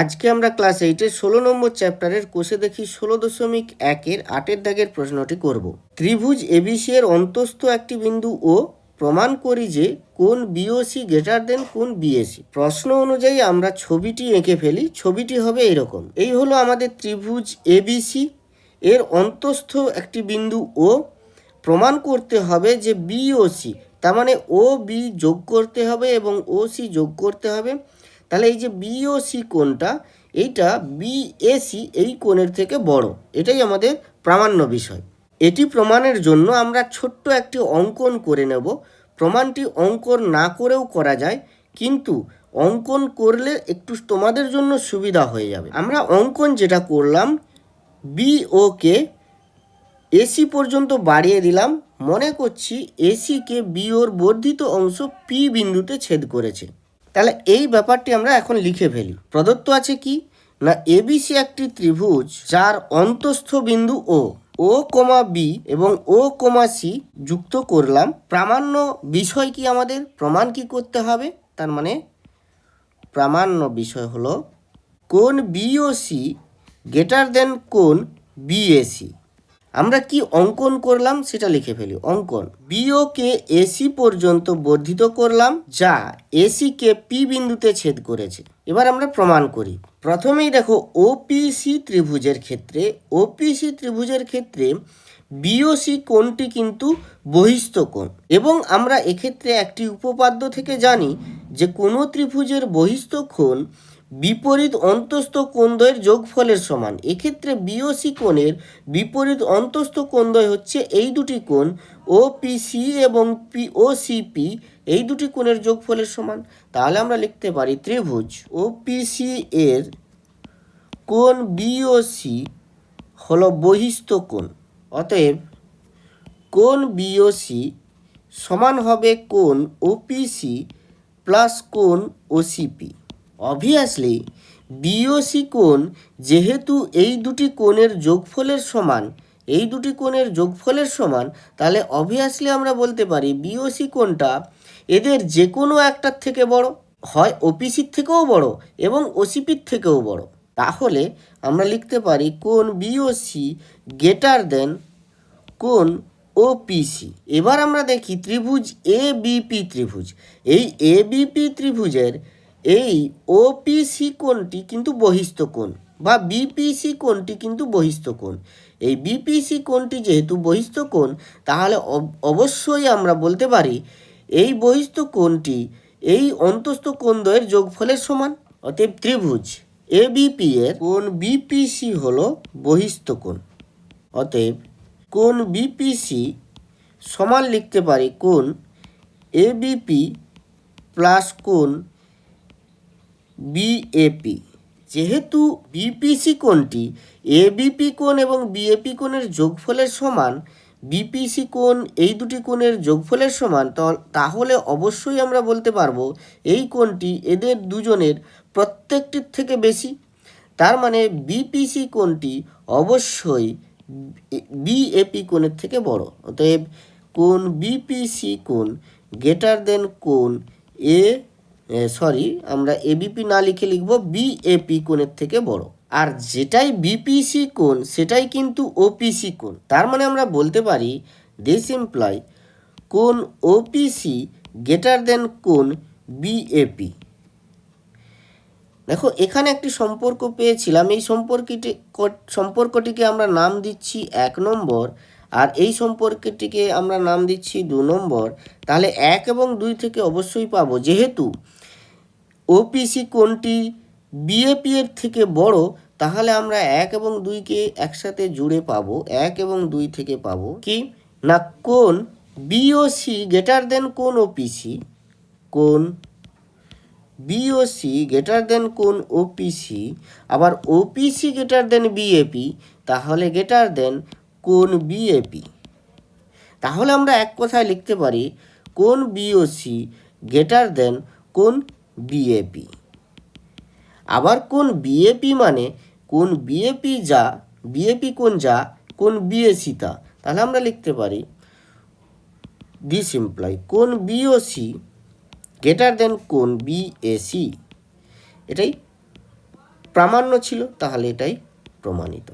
আজকে আমরা ক্লাস এইটের ষোলো নম্বর চ্যাপ্টারের কোষে দেখি ষোলো দশমিক একের আটের দাগের প্রশ্নটি করব। ত্রিভুজ এবিসি এর অন্তস্থ একটি বিন্দু ও প্রমাণ করি যে কোন বিওসি গ্রেটার দেন কোন বিএসি প্রশ্ন অনুযায়ী আমরা ছবিটি এঁকে ফেলি, ছবিটি হবে এরকম। এই হলো আমাদের ত্রিভুজ এবিসি এর অন্তস্থ একটি বিন্দু ও প্রমাণ করতে হবে যে বিওসি তার মানে ও বি যোগ করতে হবে এবং ও সি যোগ করতে হবে। তাহলে এই যে বিওসি কোণটা, এইটা বিএসি এই কোণের থেকে বড়। এটাই আমাদের প্রামাণ্য বিষয়। এটি প্রমাণের জন্য আমরা ছোট্ট একটি অঙ্কন করে নেব। প্রমাণটি অঙ্কন না করেও করা যায়, কিন্তু অঙ্কন করলে একটু তোমাদের জন্য সুবিধা হয়ে যাবে। আমরা অঙ্কন যেটা করলাম বিওকে এসি পর্যন্ত বাড়িয়ে দিলাম। মনে করছি এসিকে বিওর বর্ধিত অংশ পি বিন্দুতে ছেদ করেছে। তাহলে এই ব্যাপারটি আমরা এখন লিখে ফেলি। প্রদত্ত আছে কি? না এবিসি একটি ত্রিভুজ যার অন্তস্থ বিন্দু ও ও কমা বি এবং ও কমা সি যুক্ত করলাম। প্রামাণ্য বিষয় কি আমাদের? প্রমাণ কি করতে হবে? তার মানে প্রামাণ্য বিষয় হলো কোন বিওসি গ্রেটার দেন কোন বিএসি আমরা কি অঙ্কন করলাম সেটা লিখে ফেলি। অঙ্কন। বিওকে এসি পর্যন্ত বর্ধিত করলাম যা এসিকে পি বিন্দুতে ছেদ করেছে। এবার আমরা প্রমাণ করি। প্রথমেই দেখো ওপিসি ত্রিভুজের ক্ষেত্রে ওপিসি ত্রিভুজের ক্ষেত্রে বিওসি কোণটি কিন্তু বহিস্থ কোণ। এবং আমরা এক্ষেত্রে একটি উপপাদ্য থেকে জানি যে কোনো ত্রিভুজের বহিস্থ কোণ বিপরীত অন্তস্থ কোণদ্বয়ের যোগফলের সমান। এক্ষেত্রে বিওসি কোণের বিপরীত অন্তস্থ কোণদ্বয় হচ্ছে এই দুটি কোণ ও পিসি এবং পি ও সিপি এই দুটি কোণের যোগফলের সমান। তাহলে আমরা লিখতে পারি ত্রিভুজ। ও পিসি এর কোণ বিওসি হল বহিস্থ কোণ। অতএব কোণ বিওসি সমান হবে কোণ ওপিসি প্লাস কোণ ওসিপি অবভিয়াসলি বিওসি কোণ যেহেতু এই দুটি কোণের যোগফলের সমান, এই দুটি কোণের যোগফলের সমান, তাহলে অবভিয়াসলি আমরা বলতে পারি বিওসি কোণটা এদের যে কোনো একটার থেকে বড়, হয় ওপিসির থেকেও বড় এবং ওসিপির থেকেও বড়। তাহলে আমরা লিখতে পারি কোন বিওসি গ্রেটার দেন কোন ওপিসি এবার আমরা দেখি ত্রিভুজ এ বিপি ত্রিভুজ। এই এ বিপি ত্রিভুজের এই ওপিসি কোণটি কিন্তু বহিস্থ কোণ বা বিপিসি কোণটি কিন্তু বহিস্থ কোণ। এই বিপিসি কোণটি যেহেতু বহিস্থ কোণ, তাহলে অব- অবশ্যই আমরা বলতে পারি এই বহিস্থ কোণটি এই অন্তস্থ কোণদ্বয়ের যোগফলের সমান, অতএব ত্রিভুজ এ বিপি এর কোণ বিপিসি হলো বহিস্থ কোণ। অতএব কোণ বিপিসি সমান লিখতে পারি কোণ এবিপি প্লাস কোণ বিএপি যেহেতু বিপিসি কোণটি এবিপি কোণ এবং বিএপি কোণের যোগফলের সমান বিপিসি কোণ এই দুটি কোণের যোগফলের সমান তাহলে অবশ্যই আমরা বলতে পারব এই কোণটি এদের দুজনের প্রত্যেকটির থেকে বেশি। তার মানে বিপিসি কোণটি অবশ্যই বিএপি কোণের থেকে বড়। অতএব কোণ বিপিসি কোণ গ্রেটার দেন কোণ এ সরি আমরা এবিপি না লিখে লিখব বিএপি কোণের থেকে বড়। আর যেটাই বিপিসি কোণ, সেটাই কিন্তু ওপিসি কোণ। তার মানে আমরা বলতে পারি দিস ইমপ্লয় কোণ ওপিসি গ্রেটার দেন কোণ বিএপি দেখো, এখানে একটি সম্পর্ক পেয়েছিলাম। এই সম্পর্কটি সম্পর্কটিকে আমরা নাম দিচ্ছি এক নম্বর। আর এই সম্পর্কটিকে আমরা নাম দিচ্ছি দু নম্বর। তাহলে এক এবং দুই থেকে অবশ্যই পাবো। যেহেতু ওপিসি কোনটি বিএপি এর থেকে বড়, তাহলে আমরা এক এবং দুইকে একসাথে জুড়ে পাবো। এক এবং দুই থেকে পাবো। কি? না কোন বিওসি গ্রেটার দেন কোন ওপিসি কোন বিওসি গ্রেটার দেন কোন ওপিসি আবার ওপিসি গ্রেটার দেন বিএপি তাহলে গ্রেটার দেন কোন বিএপি তাহলে আমরা এক কথায় লিখতে পারি, কোন বিওসি গ্রেটার দেন কোন বিএপি আবার কোন বিএপি মানে কোন বিএপি যা বিএপি কোন যা, কোন বিএসি তা, তাহলে আমরা লিখতে পারি দিস ইমপ্লয় কোন বিওসি গ্রেটার দেন কোন বিএসি এটাই প্রামাণ্য ছিল, তাহলে এটাই প্রমাণিত।